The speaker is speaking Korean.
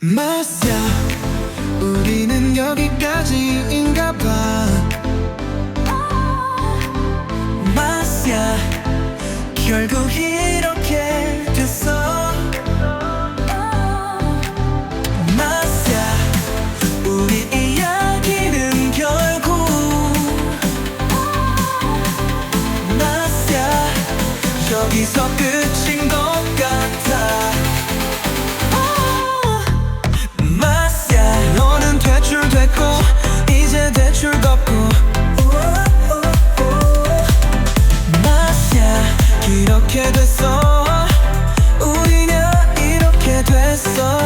마스야 우리는 여기까지인가 봐. 마스야 결국 이렇게 됐어. 마스야 우리 이야기는 결국. 마스야 여기서 끝인 거. 이렇게 됐어. 우리는 이렇게 됐어.